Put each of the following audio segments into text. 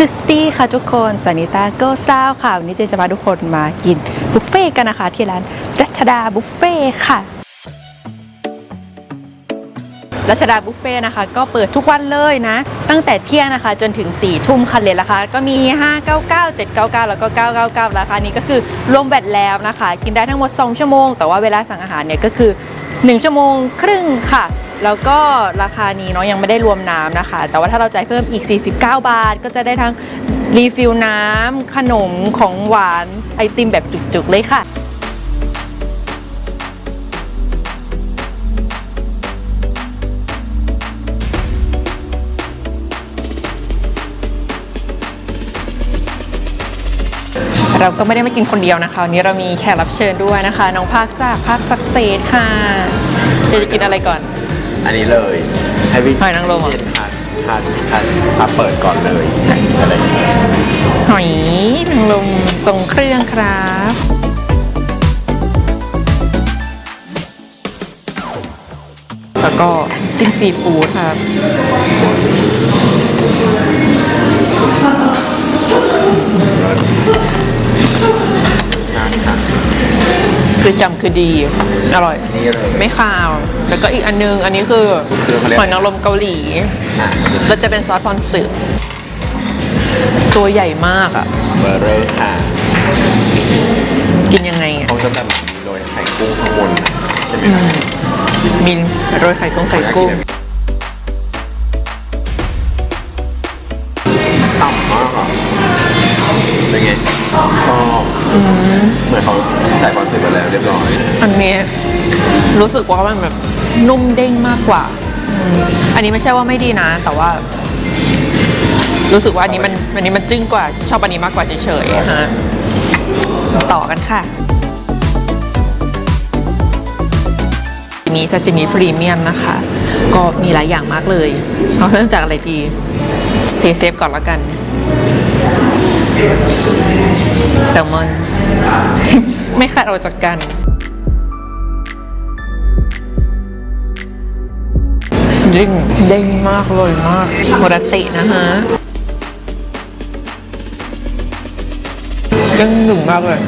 ซิสตี้ค่ะทุกคนสานิตาโกสตาวค่ะ วันนี้เจจะพาทุกคนมากินบุฟเฟ่ต์กันนะคะ ที่ร้านรัชดาบุฟเฟ่ค่ะรัชดาบุฟเฟ่ต์นะคะ ก็เปิดทุกวันเลยนะ ตั้งแต่เที่ยงนะคะ จนถึง4ี่ทุ่มคันเลยราคาก็มี 599 799 แล้วก็ 999 ราคานี้ก็คือรวมแบตแล้วนะคะ กินได้ทั้งหมด 2 ชั่วโมง แต่ว่าเวลาสั่งอาหารเนี่ยก็คือ 1 ชั่วโมงครึ่งค่ะ แล้วก็ราคานี้เนาะยังไม่ได้รวมน้ำนะคะ แต่ว่าถ้าเราจ่ายเพิ่มอีก 49 บาท ก็จะได้ทั้งรีฟิลน้ำขนมของหวานไอติมแบบจุกๆเลยค่ะเราก็ไม่ได้มากินคนเดียวนะคะวันนี้เรามีแขกรับเชิญด้วยนะคะ น้องภาคจากภาคสักเซสค่ะ เดี๋ยวจะกินอะไรก่อน อันนี้เลย ให้พี่หอยนางรมเหรอเย็นทานทานทานมาเปิดก่อนเลยอะไรอย่างเงี้ยหอยนางรมทรงเครื่องครับ แล้วก็จิ้มซีฟู้ดครับใช่ค่ะคือจำคือดี อร่อย นี่เลย ไม่คาว แล้วก็อีกอันนึง อันนี้คือคือเขาเรียกหอยนางรมเกาหลีอะก็จะเป็นซอสพอนสึตัวใหญ่มากอะเบอร์เรอร์ค่ะ กินยังไงอะเขาจะแบบมีโรยไข่กุ้งข้างบนนะใช่ไหมคะมีโรยไข่กุ้งไข่กุ้งต่ำมากอะเป็นไงชอบเหมือนเขาใส่ความสึกไปแล้วเรียบร้อย อันเนี้ยรู้สึกว่ามันแบบ นุ่มเด้งมากกว่าอืมอันนี้ไม่ใช่ว่าไม่ดีนะ แต่ว่า รู้สึกว่าอันนี้มันอันนี้มันจึ้งกว่า ชอบอันนี้มากกว่าเฉยๆฮะต่อกันค่ะ มีซาชิมิพรีเมียมนะคะ ก็มีหลายอย่างมากเลยเอาเริ่มจากอะไรดีเพย์เซฟก่อนแล้วกัน แซลมอน ไม่ขาดออกจากกัน เด้งเด้งมากเลยมากโมรตินะฮะยังหนึ่งมากเลย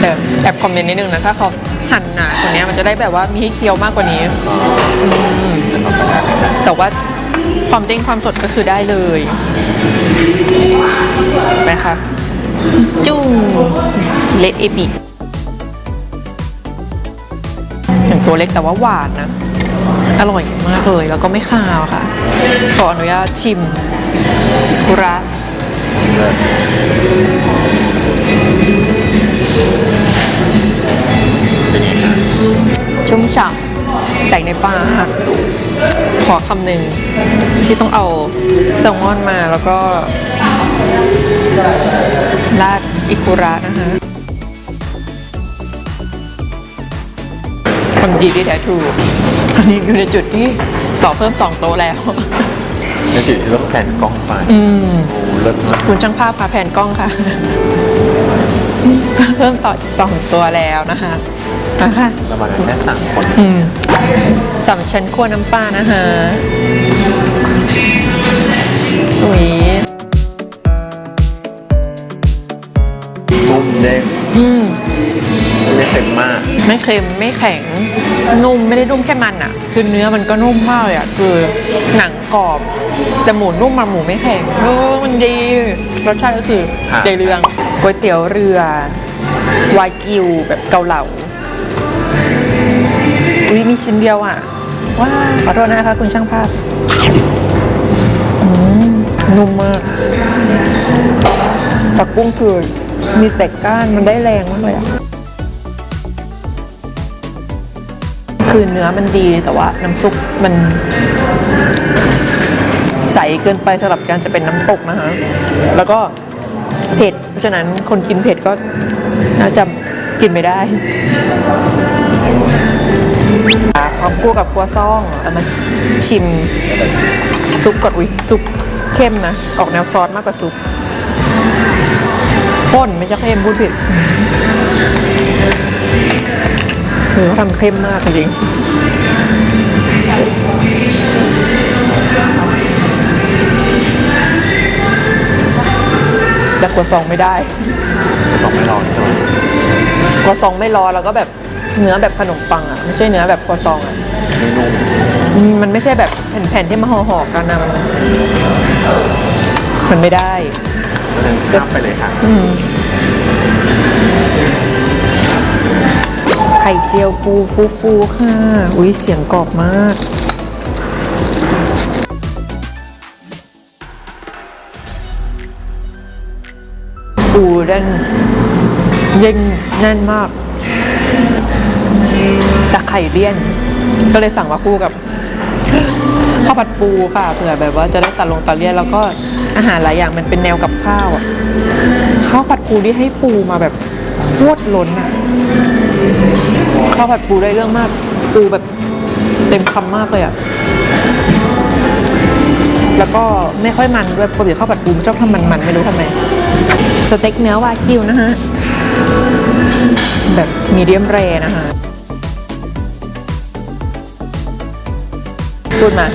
แต่แอบคอมเมนต์นิดนึงนะถ้าเขาหั่นหนาตัวนี้มันจะได้แบบว่ามีให้เคี้ยวมากกว่านี้ แต่ว่าความเด้งความสดก็คือได้เลยไปค่ะจุ้งเลดเอปิอย่างตัวเล็กแต่ว่าหวานนะ อร่อยมากเลยแล้วก็ไม่คาวค่ะ ขออนุญาตชิมกุระเป็นไงคะชุ่มฉ่ำจในปลาขอคำหนึ่งที่ต้องเอาแซลมอนมาแล้วก็ราดอิคุระนะคะ คนดีที่แท้ถูกอันนี้อยู่ในจุดที่ต่อเพิ่มสองโต๊ะแล้ว ในจุดที่ต้องแผ่นกล้องไปอืมโอ้เลิศมากคุณช่างภาพพาแผนกล้องค่ะ เพิ่มต่ออีกสองตัวแล้วนะคะนะคะเรามากันแค่สามคนอืมสามชั้นคั่วน้ำปลานะคะอุ้ยนุ่มเด้งอืมไม่เค็มมาก ไม่เค็มไม่แข็งนุ่มไม่ได้นุ่มแค่มันอะคือเนื้อมันก็นุ่มมากเลยอะคือหนังกรอบ แต่หมูนุ่มมันหมูไม่แข็งเออมันดีรสชาติก็คือครับใจเรื่องก๋วยเตี๋ยวเรือวายกิวแบบเกาเหลาอุ้ยมีชิ้นเดียวอะว้าวขอโทษนะคะคุณช่างภาพอืมนุ่มมากผักกุ้งคือมีแต่ก้านมันได้แรงมากเลยอะ คือเนื้อมันดีแต่ว่าน้ำซุปมัน ใสเกินไปสำหรับการจะเป็นน้ำตกนะคะ แล้วก็เผ็ด เพราะฉะนั้นคนกินเผ็ดก็น่าจะกินไม่ได้พร้อมกู้กับครัวซ่องแล้วมาชิมซุปก่อนอุ้ยซุปเข้มนะ ออกแนวซอสมากกว่าซุปข้นไม่ใช่เข้มพูดผิด เออเขาทำเข้มมากจริงแต่ครัวซองไม่ได้สองไม่รอใช่ไหมครัวซองไม่รอแล้วก็แบบเนื้อแบบขนมปังอะไม่ใช่เนื้อแบบครัวซองอะไม่นุ่มอืมมันไม่ใช่แบบแผ่นๆที่มาห่อๆกันนะมันมันไม่ได้เพราะฉะนั้นข้ามไปเลยค่ะไข่เจียวปูฟูฟูๆค่ะ อุ้ยเสียงกรอบมาก ปูเด่นเย่งแน่นมาก แต่ไข่เลี่ยน ก็เลยสั่งมาคู่กับข้าวผัดปูค่ะเผื่อแบบว่าจะได้ตัดลงตัดเลี่ยนแล้วก็อาหารหลายอย่างมันเป็นแนวกับข้าวอะข้าวผัดปูที่ให้ปูมาแบบโคตรล้นอะ ข้าวผัดปูได้เรื่องมาก ปูแบบเต็มคำมากเลยอะแล้วก็ไม่ค่อยมันด้วยปกติข้าวผัดปูชอบทำมันๆไม่รู้ทำไม สเต็กเนื้อวากิวนะฮะ แบบมีเดียมแรนะคะพูดมา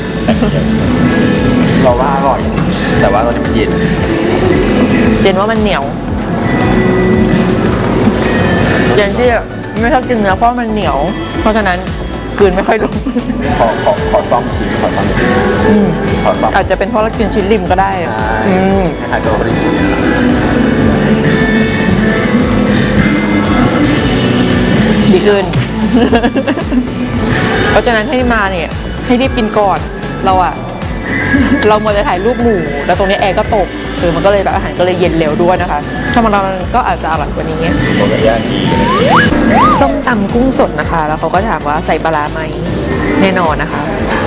เราว่าอร่อย แต่ว่าตอนนี้มันเย็น เจนว่ามันเหนียวเจนที่ ไม่ชอบกินเนื้อเพราะมันเหนียว เพราะฉะนั้นกลืนไม่ค่อยลง ขอขอขอซ่อมชิ้นขอซ่อมชิ้นขอซ่อมอาจจะเป็นเพราะเรากินชิ้นริมก็ได้ใช่อืมคล้ายๆตัวริมดีขึ้น เพราะฉะนั้นให้มาเนี่ย ให้รีบกินก่อนเราอะเรามัวแต่ถ่ายรูปหมู่ แล้วตรงนี้แอร์ก็ตก คือมันก็เลยแบบอาหารก็เลยเย็นเร็วด้วยนะคะ ถ้ามันเราก็อาจจะอร่อยกว่านี้ตัวกระย่างดีส้มตำกุ้งสดนะคะ แล้วเขาก็ถามว่าใส่ปลาร้าไหมแน่นอนนะคะ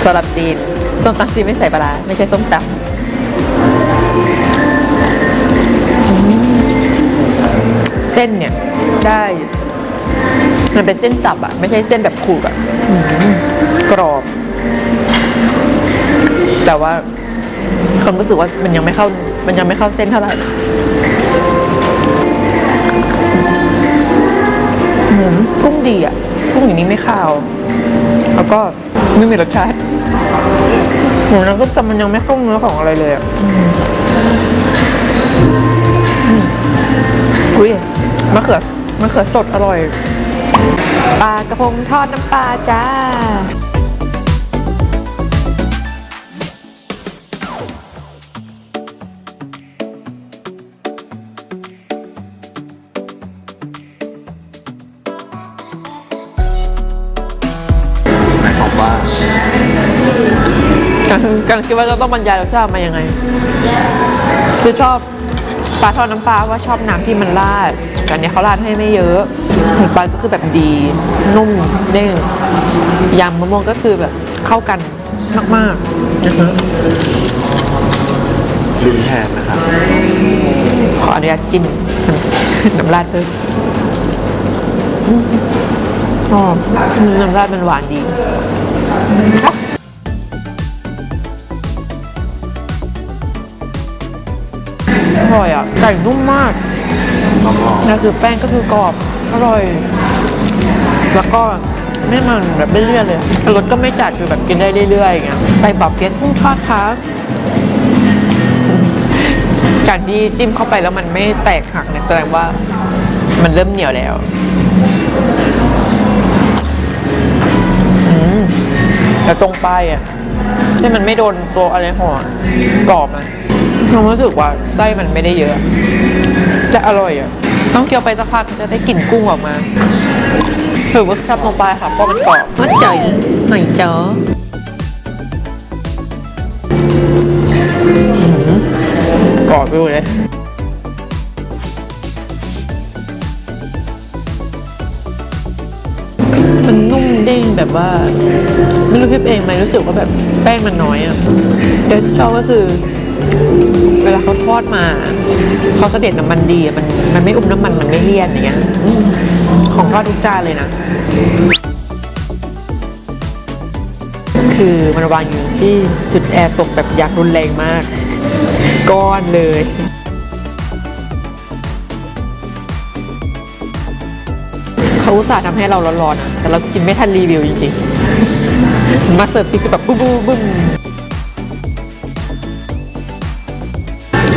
สำหรับจีนส้มตำจีนไม่ใส่ปลาร้าไม่ใช่ส้มตำอืมเส้นเนี่ยได้ มันเป็นเส้นจับอะไม่ใช่เส้นแบบขูดอะอืมกรอบ แต่ว่าความรู้สึกว่ามันยังไม่เข้า มันยังไม่เข้าเส้นเท่าไหร่กุ้งดีอะกุ้งอย่างนี้ไม่ข้าว แล้วก็ไม่มีรสชาติหมูนั้นก็แต่มันยังไม่เข้าเนื้อของอะไรเลยอะอืมอืมอุ้ยมะเขือมะเขือสดอร่อยปลากระพงทอดน้ำปลาจ้า กำลังกำลังคิดว่าจะต้องบรรยายรสชาติมายังไง คือชอบปลาทอดน้ำปลาว่าชอบน้ำที่มันราดแต่อันเนี้ยเขาราดให้ไม่เยอะน้ำปลาก็คือแบบดีนุ่มเด้งยำมะม่วงก็คือแบบเข้ากันมากๆนะคะลุ้นแทนนะครับ ขออนุญาตจิ้มน้ำราดเพิ่มอืมอ๋อน้ำราดมันหวานดีอร่ อยอะ ไก่นุ่มมากน้องแล้วคือแป้งก็คือกรอบ อร่อย แล้วก็ไม่มันแบบไม่เลี่ยนเลยรสก็ไม่จัดคือแบบกินได้เรื่อยๆอย่างเงี้ยใส่บอบเปี๊ยะกุ้งทอดครับการที่จิ้มเข้าไปแล้วมันไม่แตกหักเนี่ยแสดงว่ามันเริ่มเหนียวแล้วอืมแต่ตรงปลายอะที่มันไม่โดนตัวอะไรห่อกรอบอะ เรารู้สึกว่าไส้มันไม่ได้เยอะจะอร่อยอะ ต้องเคี้ยวไปสักพักจะได้กลิ่นกุ้งออกมาถือว่าชอบตรงปลายค่ะเพราะมันกรอบว่าใจหน่อยเจอกรอบไปหมดเลยมันนุ่มเด้งแบบว่า ไม่รู้คิดเองไหมรู้สึกว่าแบบแป้งมันน้อยอะเดี๋ยวที่ชอบก็คือ เวลาเขาทอดมาเขาเสด็จน้ำมันดีอะมันมันไม่อุ้มน้ำมันมันไม่เลี่ยนอย่างเงี้ยของทอดทุกจานเลยนะ คือมันวางอยู่ที่จุดแอร์ตกแบบอย่างรุนแรงมาก ก้อนเลยเขาอุตส่าห์ทำให้เราร้อนๆแต่เรากินไม่ทันรีวิวจริงๆ มาเสิร์ฟทีคือแบบบึ้มบึ้ม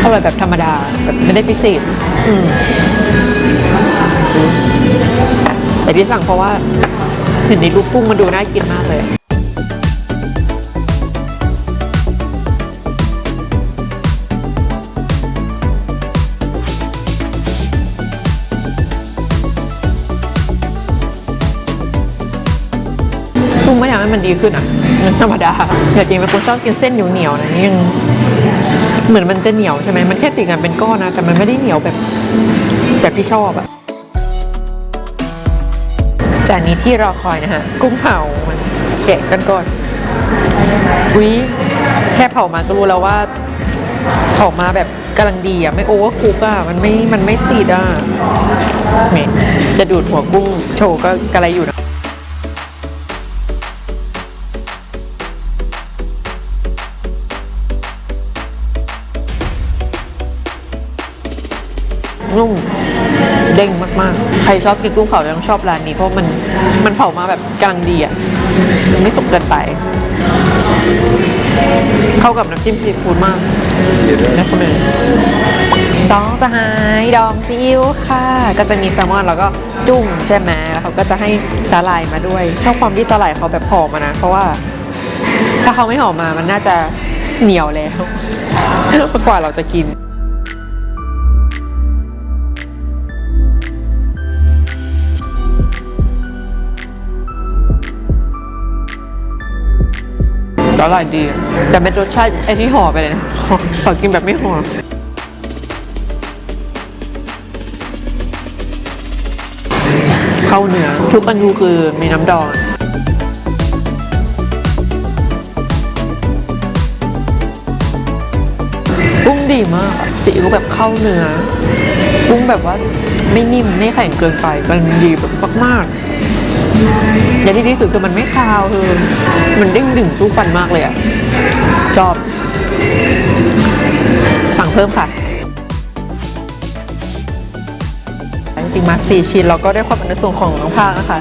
อร่อยแบบธรรมดาแบบไม่ได้พิเศษอืมแต่ที่สั่งเพราะว่าเห็นในรูปกุ้งมันดูน่ากินมากเลยกุ้งไม่ทำให้มันดีขึ้นอะธรรมดาแต่จริงเป็นคนชอบกินเส้นเหนียวๆนะยัง เหมือนมันจะเหนียวใช่ไหมมันแค่ติดกันเป็นก้อนนะ แต่มันไม่ได้เหนียวแบบแบบที่ชอบอะจานนี้ที่รอคอยนะฮะ กุ้งเผามันแกะกันก่อนอุ้ยแค่เผามาก็รู้แล้วว่าออกมาแบบกำลังดีอะ ไม่โอเวอร์คุกอะ มันไม่มันไม่ติดอะนี่จะดูดหัวกุ้งโชว์ก็กระไรอยู่นะ นุ่มเด้งมากๆ ใครชอบกินกุ้งเผาต้องชอบร้านนี้เพราะมันมันเผามาแบบกลังดีอะมันไม่สุกเกินไป เข้ากับน้ำจิ้มซีฟู้ดมากนะคุณเอ๋สองสหายดองซีอิ๊วค่ะ ก็จะมีแซลมอนแล้วก็จุ้งใช่ไหมแล้วเขาก็จะให้สาหร่ายมาด้วย ชอบความที่สาหร่ายเขาแบบหอมมานะ เพราะว่า ถ้าเขาไม่หอมมามันน่าจะเหนียวแล้วกว่าเราจะกิน อร่อยดี แต่เป็นรสชาติไอที่ห่อไปเลยนะขอขอกินแบบไม่ห่อเข้าเนื้อทุกอันดูคือมีน้ำดองกุ้งดีมากอะซีอิ๊วแบบเข้าเนื้อกุ้งแบบว่าไม่นิ่มไม่แข็งเกินไปกำลังดีแบบมากๆ อย่างที่ดีที่สุดคือมันไม่คาวคือมันเด้งดึงสู้ฟันมากเลยอะชอบ สั่งเพิ่มค่ะจริงๆมาสี่ชิ้นเราก็ได้ความเป็นส่วนของน้องพางนะคะ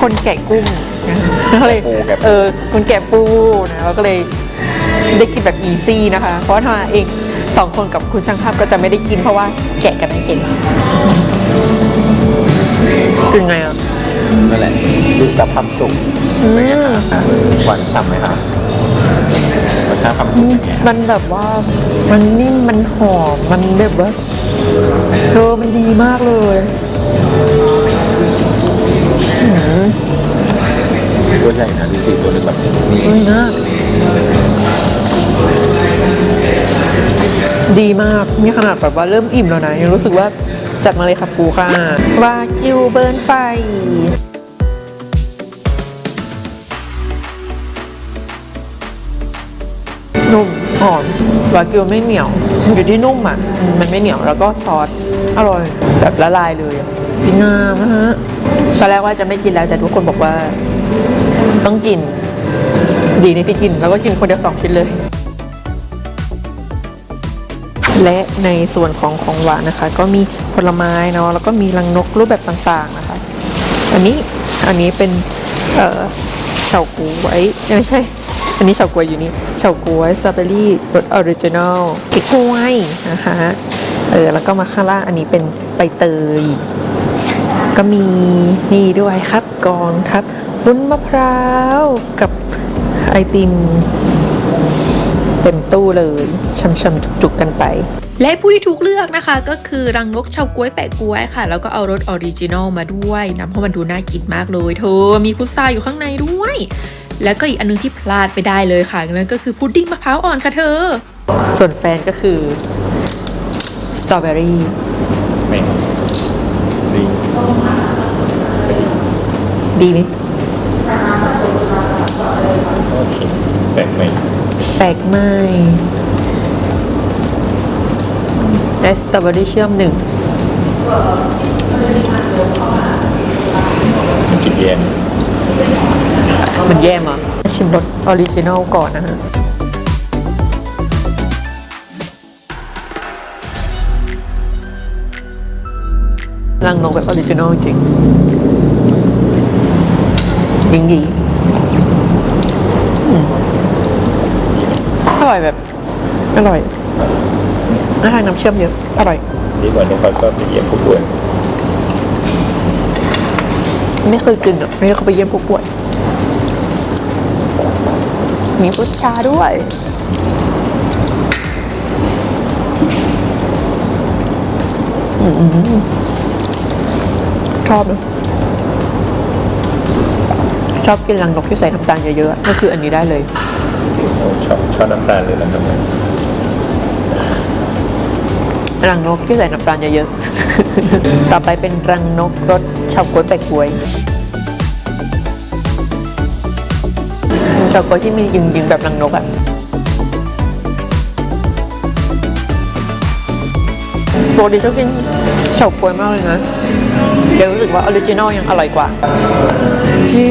คนแกะกุ้งนะก็เลยปูแกะปูเออคนแกะปูนะเราก็เลยได้กินแบบอีซี่นะคะ เพราะว่าทาเองสองคนกับคุณช่างภาพก็จะไม่ได้กินเพราะว่าแกะกันไม่เก่งกินไงอะ นั่นแหละดูสภาพความสุขเป็นไงคะอะหวานฉ่ำไหมคะรสชาติความสุขเป็นไงมันแบบว่ามันนิ่มมันหอมมันแบบว่าเธอมันดีมากเลยตัวใหญ่นะดูสิตัวเล็กแบบนี้เฮ้ยนะดีมากนี่ขนาดแบบว่าเริ่มอิ่มแล้วนะยังรู้สึกว่า จัดมาเลยค่ะปูค่ะวากิวเบิร์นไฟนุ่มหอมวากิวไม่เหนียวมันอยู่ที่นุ่มอะอืมมันไม่เหนียวแล้วก็ซอสอร่อยแบบละลายเลยอะดีงามนะฮะตอนแรกว่าจะไม่กินแล้วแต่ทุกคนบอกว่า ต้องกิน ดีในที่กินแล้วก็กินคนเดียวสองชิ้นเลย และในส่วนของของหวานนะคะ ก็มีผลไม้เนาะแล้วก็มีรังนกรูปแบบต่างๆนะคะ อันนี้อันนี้เป็นเอ่อเฉาก๊วยเอ้ยไม่ใช่ อันนี้เฉาก๊วยอยู่นี่เฉาก๊วยสตรอเบอรี่รสออริจินอลเก๊กฮวยนะคะเออแล้วก็มาข้างล่างอันนี้เป็นใบเตย ก็มีนี่ด้วยครับกองทับวุ้นมะพร้าวกับไอติม เต็มตู้เลยช่ำๆจุกๆกันไป และผู้ที่ถูกเลือกนะคะ ก็คือรังนกเฉาก๊วยแปะก๊วยค่ะ แล้วก็เอารสออริจินอลมาด้วยนะเพราะมันดูน่ากินมากเลยเธอมีพุทราอยู่ข้างในด้วย แล้วก็อีกอันนึงที่พลาดไปได้เลยค่ะนั่นก็คือพุดดิ้งมะพร้าวอ่อนค่ะเธอ ส่วนแฟนก็คือสตรอเบอรี่ไม่ดีดีไหมโอเคแปลกใหม่ แปลกไหมและสตรอเบอรี่เชื่อมหนึ่งกินเย็นมันแย่มอะชิมรสออริจินอลก่อนนะฮะรังนกแบบออริจินอลจริงยิงดี อืมอร่อยแบบอร่อยอน่าทานน้ำเชื่อมเยอะ อร่อย ดีกว่าที่เขาชอบไปเยี่ยมผู้ป่วยไม่เคยกินอะไม่เคยไปเยี่ยมผู้ป่วย มีพุทชาด้วย อืมชอบนะชอบกินรังนกที่ใส่น้ำตาลเยอะๆก็คืออันนี้ได้เลย ชอบชอบน้ำตาลเลยนะครับ รังนกที่ใส่น้ำตาลเยอะๆ ต่อไปเป็นรังนกรสเฉาก๊วยแปะกล้วยเฉาก๊วยที่มียิงๆแบบรังนกอะปกติชอบกินเฉาก๊วยมากเลยนะ เดี๋ยวรู้สึกว่าออริจินอลยังอร่อยกว่าชื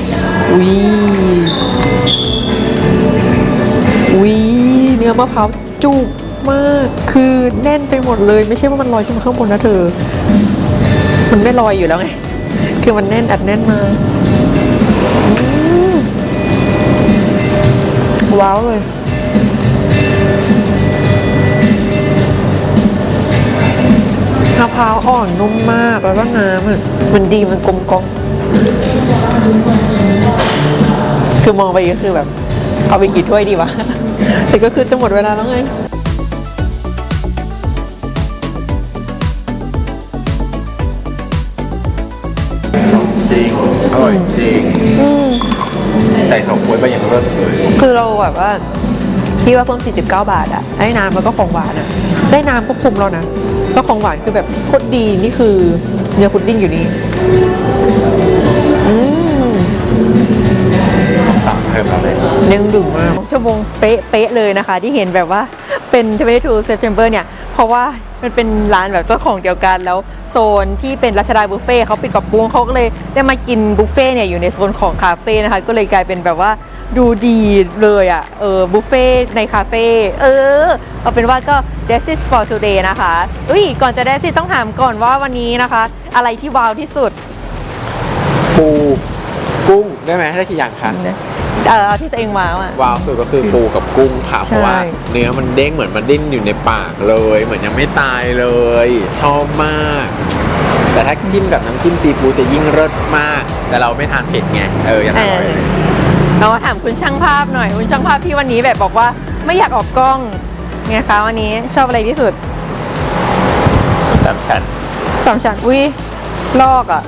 ดวีวีเนื้อมะพร้าวจุก มาก คือแน่นไปหมดเลย ไม่ใช่ว่ามันลอยขึ้นมาข้างบนนะเธอ มันไม่ลอยอยู่แล้วไง คือมันแน่นอัดแน่นมาว้าวเลยมะพร้าวอ่อนนุ่มมากแล้วก็น้ำอะมันดีมันกลมกล่อมคือมองไปก็คือแบบ เอาไปกี่ถ้วยดีวะ แต่ก็คือจะหมดเวลาแล้วไง จริงอร่อยจริงใส่สองกล้วยไปอย่างเลิศเลยคือเราแบบว่าพี่ว่าเพิ่ม 49 บาทอะได้น้ำแล้วก็ของหวานอะได้น้ำก็คุ้มแล้วนะแล้วของหวานคือแบบโคตรดีนี่คือเนื้อพุดดิ้งอยู่นี่อืมสั่งเพิ่มแล้วเลยเด้งดึงมากชั่วโมงเป๊ะเป๊ะเลยนะคะ ที่เห็นแบบว่า เป็น22 September เนี่ย เพราะว่ามันเป็นร้านแบบเจ้าของเดียวกันแล้วโซนที่เป็นรัชดาบุฟเฟ่ต์เขาปิดกับปุ้งเขาก็เลยได้มากินบุฟเฟ่ต์เนี่ยอยู่ในโซนของคาเฟ่นะคะก็เลยกลายเป็นแบบว่าดูดีเลยอะ่ะเออบุฟเฟ่ต์ในคาเฟ่เออเอาเป็นว่าก็ that's it for today นะคะอุ้ยก่อนจะ that's it ต้องถามก่อนว่าวันนี้นะคะ อะไรที่ว้าวที่สุด ปูกุ้งได้ไหมได้กี่อย่างคะ เออที่ตัวเองว้าวอะ ว้าวสุดก็คือปูกับกุ้งค่ะเพใช่ ราะว่าเนื้อมันเด้งเหมือนมันดิ้นอยู่ในปากเลย เหมือนยังไม่ตายเลย ชอบมาก แต่ถ้าจิ้มกับน้ำจิ้มซีฟู้ดจะยิ่งเลิศมาก แต่เราไม่ทานเผ็ดไงเออยังอร่อยเลยเรามาถามคุณช่างภาพหน่อย คุณช่างภาพพี่วันนี้แบบบอกว่าไม่อยากออกกล้องไงคะวันนี้ชอบอะไรที่สุดสามชั้นสามชั้นอุ้ยลอกอะ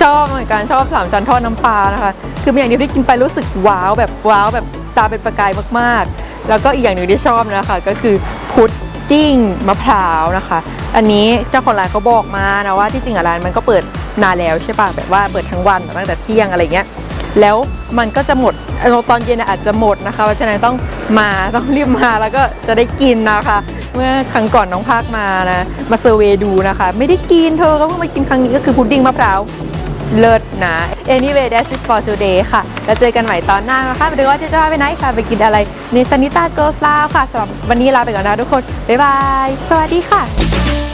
ชอบเหมือนกันชอบสามชั้นทอดน้ำปลานะคะ คือเป็นอย่างเดียวที่กินไปรู้สึกว้าวแบบว้าวแบบตาเป็นประกายมากๆ แล้วก็อีกอย่างหนึ่งที่ชอบนะคะก็คือพุดดิ้งมะพร้าวนะคะ อันนี้เจ้าของร้านเขาบอกมานะว่าที่จริงร้านมันก็เปิดนานแล้วใช่ป่ะแบบว่าเปิดทั้งวันตั้งแต่เที่ยงอะไรเงี้ยแล้วมันก็จะหมดเอ่อตอนเย็นอาจจะหมดนะคะเพราะฉะนั้นต้องมาต้องรีบมาแล้วก็จะได้กินนะคะ เมื่อครั้งก่อนน้องภาคมานะมาเซอร์เวย์ดูนะคะ ไม่ได้กินเธอก็เพิ่งมากินครั้งนี้ก็คือพุดดิ้งมะพร้าว เลิศนะ anyway that's it for today ค่ะ แล้วเจอกันใหม่ตอนหน้านะคะไปดูว่าจะจะไปไหนค่ะ ไปกินอะไร ในสนิตาเกิลสลาวค่ะสำหรับวันนี้ลาไปก่อนนะทุกคน บ๊ายบาย สวัสดีค่ะ